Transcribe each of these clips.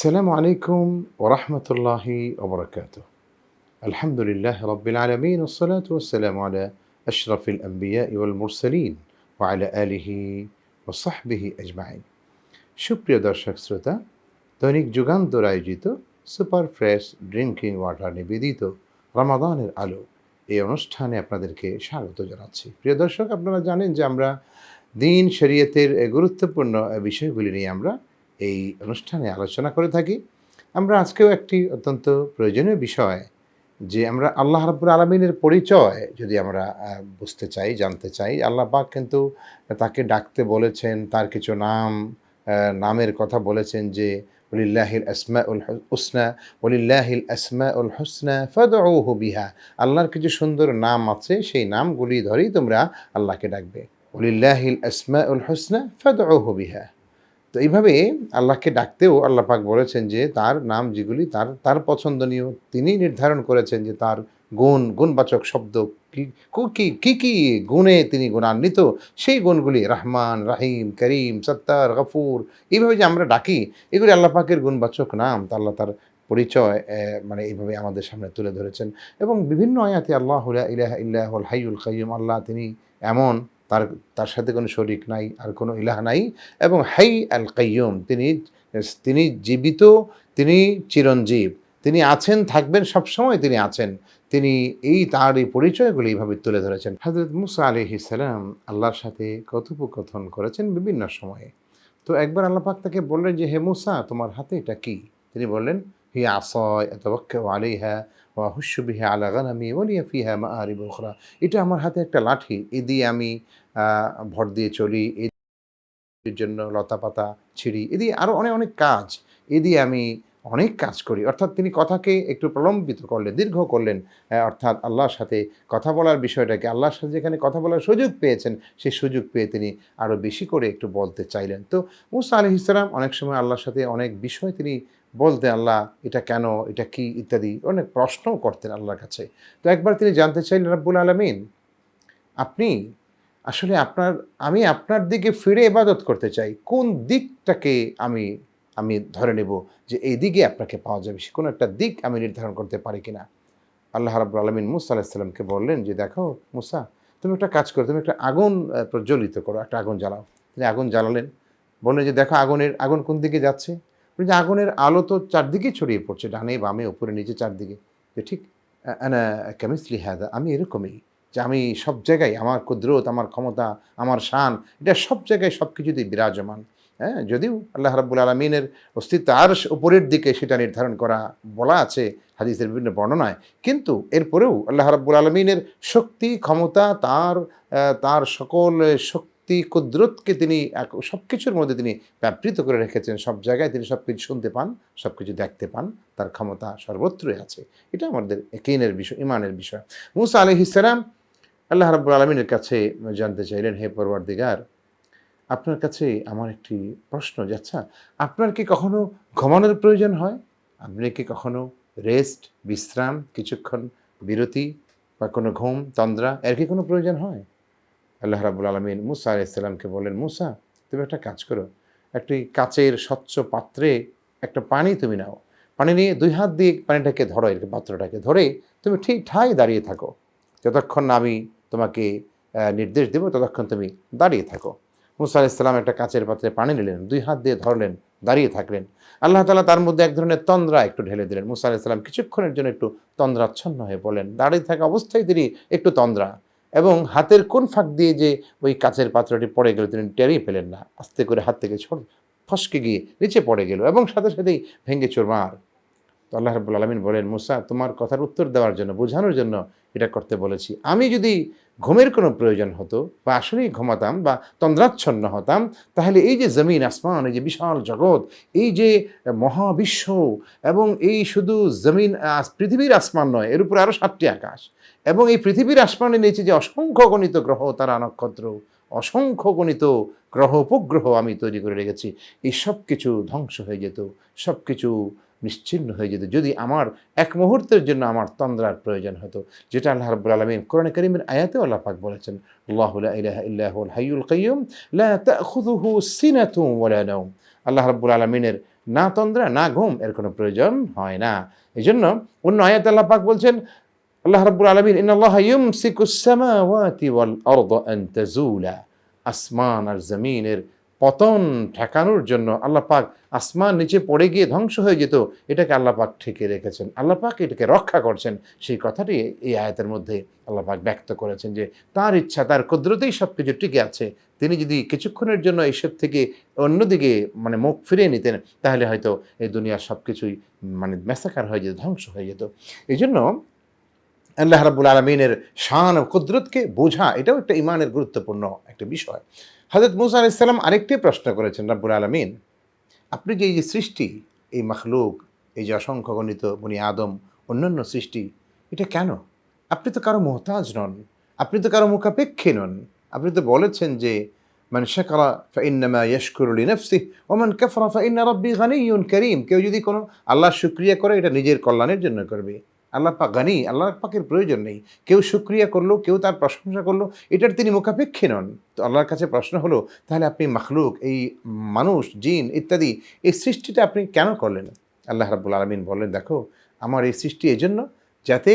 আসসালামু আলাইকুম ওরহমতুল্লাহি ওবরাকাত আলহামদুলিল্লাহ রবিল আলমিন ওসলাত ওসালাম আলা আশরফিল আম্বিয়া ইউল মুরসলিন ওয়ালা আলিহি ওসাহবিহি আজমাইন। সুপ্রিয় দর্শক শ্রোতা, দৈনিক যুগান্তর আয়োজিত সুপার ফ্রেশ ড্রিঙ্কিং ওয়াটার নিবেদিত রমাদানের আলো এই অনুষ্ঠানে আপনাদেরকে স্বাগত জানাচ্ছি। প্রিয় দর্শক, আপনারা জানেন যে আমরা দিন শরীয়তের গুরুত্বপূর্ণ বিষয়গুলি নিয়ে আমরা এই অনুষ্ঠানে আলোচনা করে থাকি। আমরা আজকেও একটি অত্যন্ত প্রয়োজনীয় বিষয় যে আমরা আল্লাহ রাব্বুল আলমিনের পরিচয় যদি আমরা বুঝতে চাই, জানতে চাই, আল্লাহ পাক কিন্তু তাকে ডাকতে বলেছেন, তার কিছু নাম নামের কথা বলেছেন যে, ওলিল্লাহিল আসমা উল হুসনা ওলিল্লাহিল আসমা উল হুসনা ফদউহু বিহা। আল্লাহর কিছু সুন্দর নাম আছে, সেই নামগুলি ধরেই তোমরা আল্লাহকে ডাকবে। ওলিল্লাহিল আসমা উল হুসনা ফদউহু বিহা। তো এইভাবে আল্লাহকে ডাকতেও আল্লাহ পাক বলেছেন যে তার নাম যেগুলি তার তার পছন্দনীয় তিনি নির্ধারণ করেছেন যে তার গুণ, গুণবাচক শব্দ কি, কু- কি গুণে তিনি গুণান্বিত? সেই গুণগুলি রহমান, রাহিম, করিম, সত্তার, গফুর এইভাবে যে আমরা ডাকি, এগুলি আল্লাহ পাকের গুণবাচক নাম। তা আল্লাহ তার পরিচয় মানে এইভাবে আমাদের সামনে তুলে ধরেছেন। এবং বিভিন্ন আয়াতে আল্লাহ ইলাহ ইল্লাহুল হাইউল কাইয়ুম, আল্লাহ তিনি এমন তার তার সাথে কোনো শরিক নাই আর কোনো ইলাহ নাই। এবং হাই আল কাইয়ুম, তিনি তিনি জীবিত, তিনি চিরঞ্জীব, তিনি আছেন, থাকবেন, সবসময় তিনি আছেন। তিনি এই তার এই পরিচয়গুলি এইভাবে তুলে ধরেছেন। হজরত মুসা আলি সালাম আল্লাহর সাথে কথোপকথন করেছেন বিভিন্ন সময়ে। তো একবার আল্লাহ পাক তাকে বললেন যে, হে মুসা, তোমার হাতে এটা কি? তিনি বললেন হি আসয় এতবক্ষ আলিহা ওয়া হুস্যু বিহা আলা গানামি ওলিয়া ফিহা মা আরি বখরা এটা আমার হাতে একটা লাঠি। এ দিয়ে আমি ভর দিয়ে চলি। এর জন্য লতা পাতা ছিঁড়ি। এ দিয়ে আরও অনেক অনেক কাজ। এ দিয়ে আমি অনেক কাজ করি। অর্থাৎ তিনি কথাকে একটু প্রলম্বিত করলেন, দীর্ঘ করলেন অর্থাৎ আল্লাহর সাথে কথা বলার বিষয়টাকে, আল্লাহর সাথে যেখানে কথা বলার সুযোগ পেয়েছেন সেই সুযোগ পেয়ে তিনি আরও বেশি করে একটু বলতে চাইলেন। তো মুসা আলি ইসলাম অনেক সময় আল্লাহর সাথে অনেক বিষয় তিনি বলতেন আল্লাহ, এটা কেন? এটা কি? ইত্যাদি অনেক প্রশ্নও করতেন আল্লাহর কাছে। তো একবার তিনি জানতে চাইলেন, রাব্বুল আলমিন, আপনি আসলে আপনার, আমি আপনার দিকে ফিরে ইবাদত করতে চাই। কোন দিকটাকে আমি আমি ধরে নেব যে এই দিকে আপনাকে পাওয়া যাবে? সে কোনো একটা দিক আমি নির্ধারণ করতে পারি কিনা? আল্লাহ রাব্বুল আলমিন মুসা আলাহিসাল্লামকে বললেন, যে দেখো মুসা, তুমি একটা কাজ করো, তুমি একটা আগুন প্রজ্বলিত করো, একটা আগুন জ্বালাও। তিনি আগুন জ্বালালেন। বললেন যে, দেখো আগুনের, আগুন কোন দিকে যাচ্ছে? যে আগুনের আলো তো চারদিকে ছড়িয়ে পড়ছে, ডানে বামে উপরে নিচে, চারদিকে। যে ঠিক কেমিস্ট্রি হ্যাদা আমি এরকমই যে আমি সব জায়গায় আমার কুদরত, আমার ক্ষমতা, আমার শান, এটা সব জায়গায় সব কিছুতেই বিরাজমান। হ্যাঁ যদিও আল্লাহ রাব্বুল আলমিনের অস্তিত্ব আর উপরের দিকে সেটা নির্ধারণ করা, বলা আছে হাদিসের বিভিন্ন বর্ণনায়। কিন্তু এরপরেও আল্লাহ রাব্বুল আলমিনের শক্তি, ক্ষমতা, তার তার সকল শক্তি কুদরতকে তিনি এক সব কিছুর মধ্যে তিনি ব্যাপৃত করে রেখেছেন। সব জায়গায় তিনি সব কিছু শুনতে পান সব কিছু দেখতে পান, তার ক্ষমতা সর্বত্রই আছে। এটা আমাদের একেইনের বিষয়, ইমানের বিষয়। মুসা আলহিসাম আল্লাহ রাব্বুল আলমিনের কাছে জানতে চাইলেন, হে পরওয়ারদিগার, আপনার কাছে আমার একটি প্রশ্ন যে আচ্ছা আপনার কি কখনো ঘুমানোর প্রয়োজন হয়? আপনি কি কখনো রেস্ট, বিশ্রাম, কিছুক্ষণ বিরতি বা কোনো ঘুম, তন্দ্রা, এর কি কোনো প্রয়োজন হয়? আল্লাহ রাবুল আলমিন মুসা আলাইসাল্লামকে বলেন মুসা, তুমি একটা কাজ করো। একটি কাচের স্বচ্ছ পাত্রে একটা পানি তুমি নাও। পানি নিয়ে দুই হাত দিয়ে পানিটাকে ধরো এর পাত্রটাকে ধরে তুমি ঠিক ঠাই দাঁড়িয়ে থাকো। যতক্ষণ না আমি তোমাকে নির্দেশ দেবো, ততক্ষণ তুমি দাঁড়িয়ে থাকো। মুসা আলাইসাল্লাম একটা কাচের পাত্রে পানি নিলেন, দুই হাত দিয়ে ধরলেন, দাঁড়িয়ে থাকলেন। আল্লাহ তালা তার মধ্যে এক ধরনের তন্দ্রা একটু ঢেলে দিলেন। মুসা আলাইসাল্লাম কিছুক্ষণের জন্য একটু তন্দ্রাচ্ছন্ন হয়ে পড়লেন। দাঁড়িয়ে থাকা অবস্থায় তিনি একটু তন্দ্রা এবং হাতের কোন ফাঁক দিয়ে যে ওই কাচের পাত্রটি পড়ে গেল, তিনি টেরিয়ে পেলেন না। আস্তে করে হাত থেকে ছোট ফসকে গিয়ে নিচে পড়ে গেল এবং সাথে সাথেই ভেঙে চোরমার। তো আল্লাহ রাবুল আলমিন বলেন, মুসা, তোমার কথার উত্তর দেওয়ার জন্য, বোঝানোর জন্য এটা করতে বলেছি। আমি যদি ঘুমের কোনো প্রয়োজন হতো বা আসলেই ঘুমাতাম বা তন্দ্রাচ্ছন্ন হতাম, তাহলে এই যে জমিন, আসমান, এই যে বিশাল জগৎ, এই যে মহাবিশ্ব এবং এই শুধু জমিন পৃথিবীর আসমান নয়, এর উপরে আরও সাতটি আকাশ এবং এই পৃথিবীর আসমানের নিচে যে অসংখ্য গণিত গ্রহ, তারা নক্ষত্র, অসংখ্য গণিত গ্রহ, উপগ্রহ আমি তৈরি করে রেখেছি, এই সব কিছু ধ্বংস হয়ে যেত সব কিছু নিশ্চিন্ন হয়ে যেত। যদি আমার এক মুহূর্তের জন্য আমার তন্দ্রার প্রয়োজন হতো, যেটা আল্লাহ রাব্বুল আলামিন কোরআন করিমের আয়াতে আল্লাহ পাক বলেছেন, আল্লাহু ইলাহা হাইয়ুল কাইয়্যুম লা আলামিনের না তন্দ্রা, না ঘুম, এর কোনো প্রয়োজন হয় না। এই জন্য অন্য আয়াত আল্লাহ পাক বলছেন, আল্লাহ রাব্বুল আলামিন, ইন্নাল্লাহা ওয়াল আসমান আর জমিনের পতন ঠেকানোর জন্য আল্লাহ পাক আসমান নিচে পড়ে গিয়ে ধ্বংস হয়ে যেত, এটাকে আল্লাহ পাক ঠেকে রেখেছেন। আল্লাহ পাক এটাকে রক্ষা করছেন। সেই কথাটি এই আয়াতের মধ্যে আল্লাহ পাক ব্যক্ত করেছেন যে, তার ইচ্ছা, তার কুদরতেই সব কিছু টিকে আছে। তিনি যদি কিছুক্ষণের জন্য এইসব থেকে অন্যদিকে মানে মুখ ফিরিয়ে নিতেন, তাহলে হয়তো এই দুনিয়ার সব কিছুই মানে মেসাকার হয়ে যেত, ধ্বংস হয়ে যেত। এই জন্য আল্লাহ রাবুল আলমিনের শান ও কুদরতকে বোঝা এটাও একটা ইমানের গুরুত্বপূর্ণ একটা বিষয়। হজরত মুসা আলাইসাল্লাম আরেকটি প্রশ্ন করেছেন, রাব্বুল আলমিন, আপনি যে এই যে সৃষ্টি, এই মখলুক, এই যে অসংখ্য গণিত, বনি আদম, অন্যান্য সৃষ্টি, এটা কেন? আপনি তো কারও মোহতাজ নন, আপনি তো কারও মুখাপেক্ষী নন। আপনি তো বলেছেন যে, মান শাকারা ফাইন্নামা ইয়াশকুরু লিনাফসি ওয়া মান কাফারা ফাইন্না রাব্বি গানিয়্যুন করিম। কেউ যদি কোনো আল্লাহ শুক্রিয়া করে, এটা নিজের কল্যাণের জন্য করবে। আল্লাহ গানি আল্লাহ পাকের প্রয়োজন নেই। কেউ সুক্রিয়া করল, কেউ তার প্রশংসা করল, এটার তিনি মুখাপেক্ষী নন। তো আল্লাহর কাছে প্রশ্ন হলো, তাহলে আপনি মখলুক, এই মানুষ, জিন ইত্যাদি, এই সৃষ্টিটা আপনি কেন করলেন? আল্লাহ রাবুল আলমিন বললেন, দেখো, আমার এই সৃষ্টি এজন্য যাতে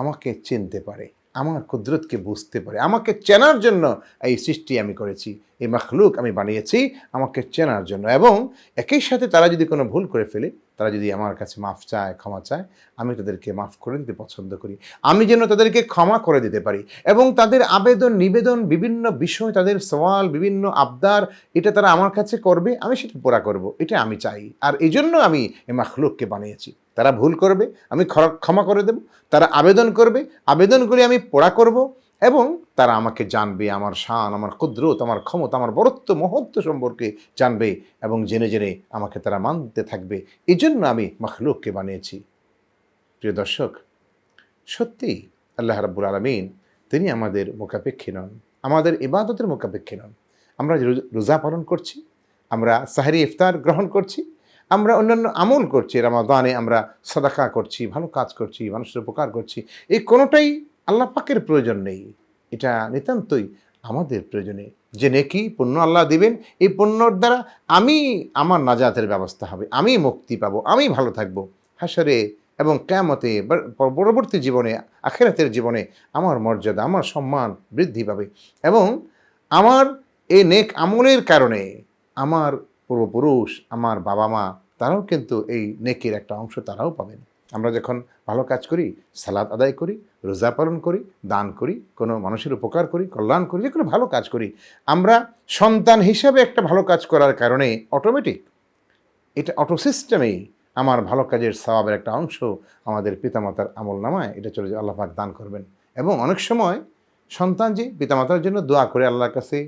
আমাকে চিনতে পারে। আমার কুদরতকে বুঝতে পারে। আমাকে চেনার জন্য এই সৃষ্টি আমি করেছি, এই মখলুক আমি বানিয়েছি আমাকে চেনার জন্য। এবং একই সাথে তারা যদি কোনো ভুল করে ফেলে, তারা যদি আমার কাছে মাফ চায়, ক্ষমা চায়, আমি তাদেরকে মাফ করে দিতে পছন্দ করি। আমি যেন তাদেরকে ক্ষমা করে দিতে পারি। এবং তাদের আবেদন, নিবেদন, বিভিন্ন বিষয়, তাদের সওয়াল, বিভিন্ন আবদার, এটা তারা আমার কাছে করবে, আমি সেটা পুরা করব। এটা আমি চাই। আর এই জন্য আমি এই মাখলুককে বানিয়েছি। তারা ভুল করবে, আমি ক্ষমা করে দেব, তারা আবেদন করবে আবেদন করে আমি পোড়া করব এবং তারা আমাকে জানবে আমার শান, আমার কুদরত, আমার ক্ষমতা, আমার বরত্ব, মহত্ব সম্পর্কে জানবে এবং জেনে জেনে আমাকে তারা মানতে থাকবে। এই জন্য আমি মখলুককে বানিয়েছি। প্রিয় দর্শক, সত্যি আল্লাহ রাব্বুল আলমিন তিনি আমাদের মোকাপেক্ষী নন, আমাদের ইবাদতের মোকাপেক্ষী নন। আমরা রোজা পালন করছি, আমরা সাহারি ইফতার গ্রহণ করছি আমরা অন্যান্য আমল করছি, রামাদানে আমরা সদাকা করছি, ভালো কাজ করছি, মানুষের উপকার করছি, এই কোনোটাই আল্লাহ পাকের প্রয়োজন নেই। এটা নিতান্তই আমাদের প্রয়োজনে। যে নেকি পুণ্য আল্লাহ দিবেন, এই পুণ্যর দ্বারা আমি আমার নাজাতের ব্যবস্থা হবে, আমি মুক্তি পাবো, আমি ভালো থাকব। হাসরে এবং কেয়ামতে বা পরবর্তী জীবনে, আখেরাতের জীবনে আমার মর্যাদা, আমার সম্মান বৃদ্ধি পাবে এবং আমার এই নেক আমলের কারণে আমার পূর্বপুরুষ, আমার বাবা মা তারাও কিন্তু এই নেকের একটা অংশ তারাও পাবেন। আমরা যখন ভালো কাজ করি সালাদ আদায় করি, রোজা পালন করি, দান করি, কোনো মানুষের উপকার করি, কল্যাণ করি, যে কোনো ভালো কাজ করি, আমরা সন্তান হিসাবে একটা ভালো কাজ করার কারণে অটোমেটিক এটা অটো সিস্টেমেই আমার ভালো কাজের স্বভাবের একটা অংশ আমাদের পিতামাতার আমল নামায় এটা চলে যে আল্লাহ পাক দান করবেন। এবং অনেক সময় সন্তান যে পিতামাতার জন্য দোয়া করে আল্লাহর কাছে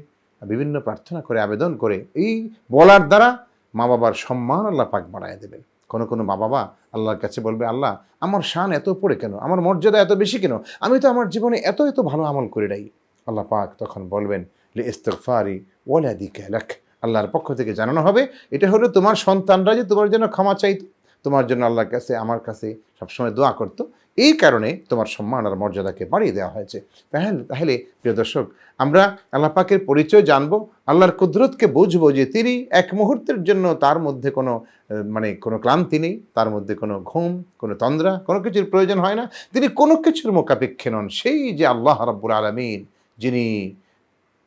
বিভিন্ন প্রার্থনা করে, আবেদন করে, এই বলার দ্বারা মা বাবার সম্মান আল্লাহ পাক বাড়ায় দেবেন। কোনো কোনো মা বাবা আল্লাহর কাছে বলবে, আল্লাহ, আমার শান এত পড়ে কেন? আমার মর্যাদা এত বেশি কেন? আমি তো আমার জীবনে এত এত ভালো আমল করে নাই। আল্লাহ পাক তখন বলবেন, লে ইস্তফারি ওয়ালাদি ক্যালাক আল্লাহর পক্ষ থেকে জানানো হবে, এটা হলো তোমার সন্তানরা যে তোমার জন্য ক্ষমা চাইতো, তোমার জন্য আল্লাহর কাছে, আমার কাছে সবসময় দোয়া করতো। এই কারণে তোমার সম্মান আর মর্যাদাকে বাড়িয়ে দেওয়া হয়েছে। তাহলে তাহলে প্রিয় দর্শক, আমরা আল্লাহ পাকের পরিচয় জানব, আল্লাহর কুদরতকে বুঝব যে তিনি এক মুহূর্তের জন্য তার মধ্যে কোনো মানে কোনো ক্লান্তি নেই, তার মধ্যে কোনো ঘুম, কোনো তন্দ্রা, কোনো কিছুর প্রয়োজন হয় না। তিনি কোনো কিছুর মোকাপেক্ষে নন, সেই যে আল্লাহ রব্বুল আলমিন, যিনি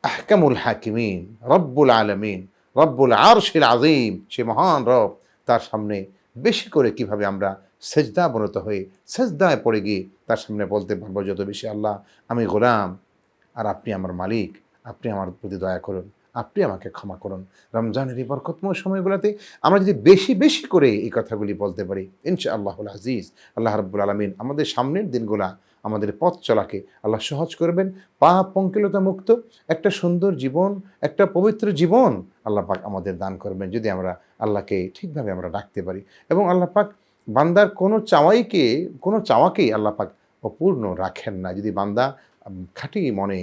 আহকামুল হাকিমিন, রব্বুল আলমিন, রব্বুল আরশিল আজিম, সে মহান রব, তার সামনে বেশি করে কীভাবে আমরা সেজদা বনত হয়ে সেজদায় পড়ে গিয়ে তার সামনে বলতে পারব যত বেশি, আল্লাহ, আমি গোলাম আর আপনি আমার মালিক। আপনি আমার প্রতি দয়া করুন। আপনি আমাকে ক্ষমা করুন। রমজানের এই বরকতময় সময়গুলোতে আমরা যদি বেশি বেশি করে এই কথাগুলি বলতে পারি ইনশা আল্লাহুল আজিজ, আল্লাহ রব্বুল আলমিন আমাদের সামনের দিনগুলা, আমাদের পথ চলাকে আল্লাহ সহজ করবেন পা পঙ্কিলতা মুক্ত, একটা সুন্দর জীবন, একটা পবিত্র জীবন আল্লাহ পাক আমাদের দান করবেন, যদি আমরা আল্লাহকে ঠিকভাবে আমরা ডাকতে পারি। এবং আল্লাহ পাক বান্দার কোনো চাওয়াইকে, কোনো চাওয়াকেই আল্লাহ পাক অপূর্ণ রাখেন না। যদি বান্দা খাঁটি মনে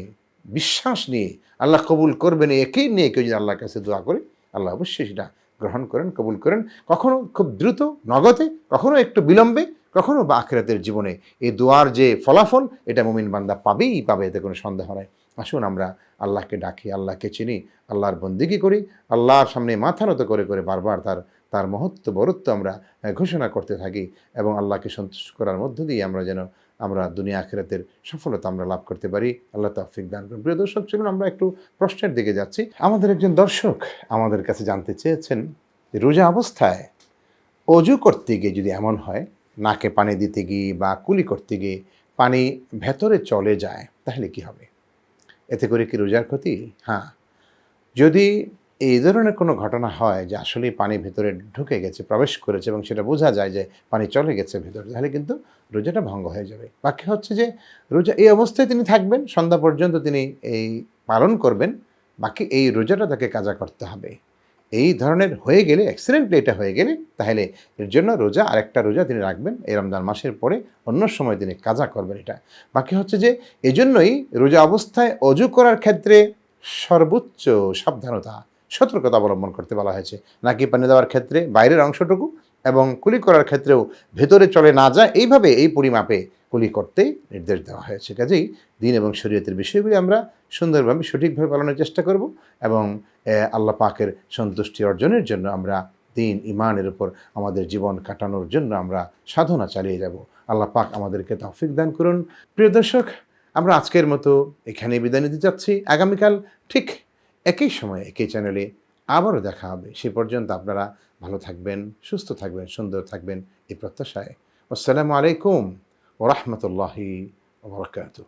বিশ্বাস নিয়ে আল্লাহ কবুল করবেন, একেই নিয়ে কেউ যদি আল্লাহর কাছে দোয়া করে, আল্লাহ অবশ্যই সেটা গ্রহণ করেন, কবুল করেন। কখনো খুব দ্রুত, নগদে, কখনো একটু বিলম্বে, কখনো বা আখেরাতের জীবনে এই দোয়ার যে ফলাফল, এটা মুমিন বান্দা পাবেই পাবে, এতে কোনো সন্দেহ নাই। আসুন আমরা আল্লাহকে ডাকি, আল্লাহকে চিনি, আল্লাহর বন্দিগি করি, আল্লাহর সামনে মাথা নত করে করে বারবার তার তার মহত্ব বরত্ব আমরা ঘোষণা করতে থাকি এবং আল্লাহকে সন্তুষ্ট করার মধ্য দিয়ে আমরা যেন আমরা দুনিয়া আখেরাতের সফলতা আমরা লাভ করতে পারি। আল্লাহ তাফিক দান করুন। প্রিয় দর্শক, চলুন আমরা একটু প্রশ্নের দিকে যাচ্ছি। আমাদের একজন দর্শক আমাদের কাছে জানতে চেয়েছেন রোজা অবস্থায় অজু করতে গিয়ে যদি এমন হয়, নাকে পানি দিতে গিয়ে বা কুলি করতে গিয়ে পানি ভেতরে চলে যায়, তাহলে কি হবে? এতে করে কি রোজার ক্ষতি? হ্যাঁ। যদি এই ধরনের কোনো ঘটনা হয় যে আসলে পানি ভেতরে ঢুকে গেছে, প্রবেশ করেছে এবং সেটা বোঝা যায় যে পানি চলে গেছে ভেতরে, তাহলে কিন্তু রোজাটা ভঙ্গ হয়ে যাবে। বাকি হচ্ছে যে রোজা, এই অবস্থায় তিনি থাকবেন, সন্ধ্যা পর্যন্ত তিনি এই পালন করবেন, বাকি এই রোজাটা তাকে কাজা করতে হবে। এই ধরনের হয়ে গেলে অ্যাক্সিডেন্টলি এটা হয়ে গেলে, তাহলে এর জন্য রোজা, আরেকটা রোজা তিনি রাখবেন, এই রমজান মাসের পরে অন্য সময় তিনি কাজা করবেন এটা। বাকি হচ্ছে যে এজন্যই রোজা অবস্থায় অজু করার ক্ষেত্রে সর্বোচ্চ সাবধানতা সতর্কতা অবলম্বন করতে বলা হয়েছে। নাকি পানি দেওয়ার ক্ষেত্রে বাইরের অংশটুকু এবং কুলি করার ক্ষেত্রেও ভেতরে চলে না যায়, এইভাবে এই পরিমাপে কুলি করতেই নির্দেশ দেওয়া হয়েছে। কাজেই দিন এবং শরীয়তের বিষয়গুলি আমরা সুন্দরভাবে, সঠিকভাবে পালনের চেষ্টা করব এবং আল্লাহ পাকের সন্তুষ্টি অর্জনের জন্য আমরা দিন ইমানের উপর আমাদের জীবন কাটানোর জন্য আমরা সাধনা চালিয়ে যাব। আল্লাহ পাক আমাদেরকে তৌফিক দান করুন। প্রিয় দর্শক, আমরা আজকের মতো এখানে বিদায় নিতে যাচ্ছি। আগামীকাল ঠিক একই সময়ে, একই চ্যানেলে আবারও দেখা হবে। সে পর্যন্ত আপনারা ভালো থাকবেন, সুস্থ থাকবেন, সুন্দর থাকবেন এই প্রত্যাশায়। আসসালামু আলাইকুম ওরহমতুল্লাহি ওবরাকাতুহ